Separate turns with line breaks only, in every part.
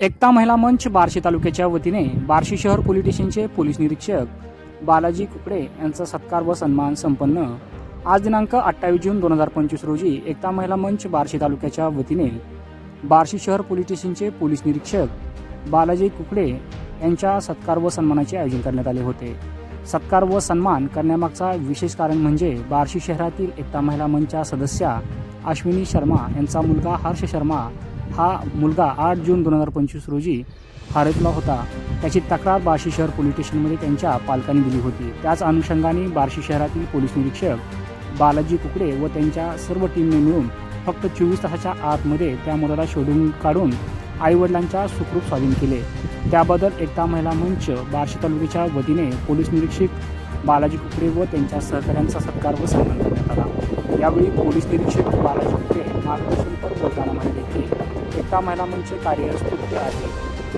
एकता महिला मंच बार्शी तालुक्याच्या वतीने बार्शी शहर पोलीस स्टेशनचे पोलीस निरीक्षक बालाजी कुकडे यांचा सत्कार व सन्मान संपन्न. आज दिनांक अठ्ठावीस जून दोन हजार पंचवीस रोजी एकता महिला मंच बार्शी तालुक्याच्या वतीने बार्शी शहर पोलीस स्टेशनचे पोलीस निरीक्षक बालाजी कुकडे यांच्या सत्कार व सन्मानाचे आयोजन करण्यात आले होते. सत्कार व सन्मान करण्यामागचा विशेष कारण म्हणजे बार्शी शहरातील एकता महिला मंचच्या सदस्या अश्विनी शर्मा यांचा मुलगा हर्ष शर्मा हा मुलगा आठ जून दोन हजार पंचवीस रोजी हरपला होता. त्याची तक्रार बार्शी शहर पोलीस स्टेशनमध्ये त्यांच्या पालकांनी दिली होती. त्याच अनुषंगाने बार्शी शहरातील पोलीस निरीक्षक बालाजी कुकडे व त्यांच्या सर्व टीमने मिळून फक्त चोवीस तासाच्या आतमध्ये त्या मुलाला शोधून काढून आईवडिलांच्या सुखरूप स्वाधीन केले. त्याबद्दल एकता महिला मंच बार्शी तालुक्याच्या वतीने पोलीस निरीक्षक बालाजी कुकडे व त्यांच्या सहकाऱ्यांचा सत्कार व सन्मान करण्यात आला. यावेळी पोलीस निरीक्षक बालाजी कुकडे मार्गदर्शनपर बोलताना एका महिलांचे कार्य स्तुत्य आहे.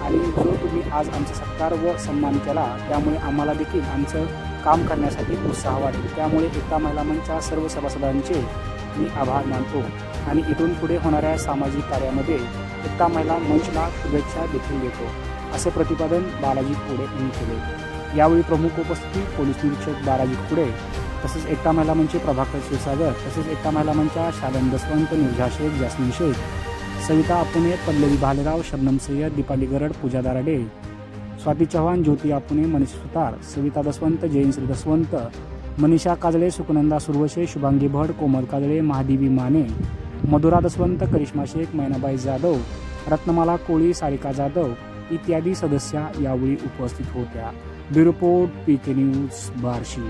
आणि जो तुम्ही आज आमचा सत्कार व सन्मान केला त्यामुळे आम्हाला देखील आमचं काम करण्यासाठी उत्साह वाटेल. त्यामुळे एका महिला मंचच्या सर्व सभासदांचे मी आभार मानतो. आणि इथून पुढे होणाऱ्या सामाजिक कार्यामध्ये एकता महिला मंचला शुभेच्छा देखील देतो. असे प्रतिपादन बालाजी खुडे यांनी केले. यावेळी प्रमुख उपस्थिती पोलीस निरीक्षक बालाजी खुडे तसेच एकता महिला मंच प्रभाकर क्षीरसागर तसेच एकता महिला मंचच्या शालन दसवंत निर्झा शेख जास्मिन शेख सविता आपुणे पल्लवी भालेराव शबनम सय्यद दीपाली गरड पूजा दाराडे स्वाती चव्हाण ज्योती आपुणे मनीष सुतार सविता दसवंत जयश्री दसवंत मनीषा काजळे सुकनंदा सुरवशे शुभांगी भट कोमल काजळे महादेवी माने मधुरा दसवंत करिश्मा शेख मैनाबाई जाधव रत्नमाला कोळी सारिका जाधव इत्यादी सदस्या यावेळी उपस्थित होत्या. Bureau report P K news Barshi.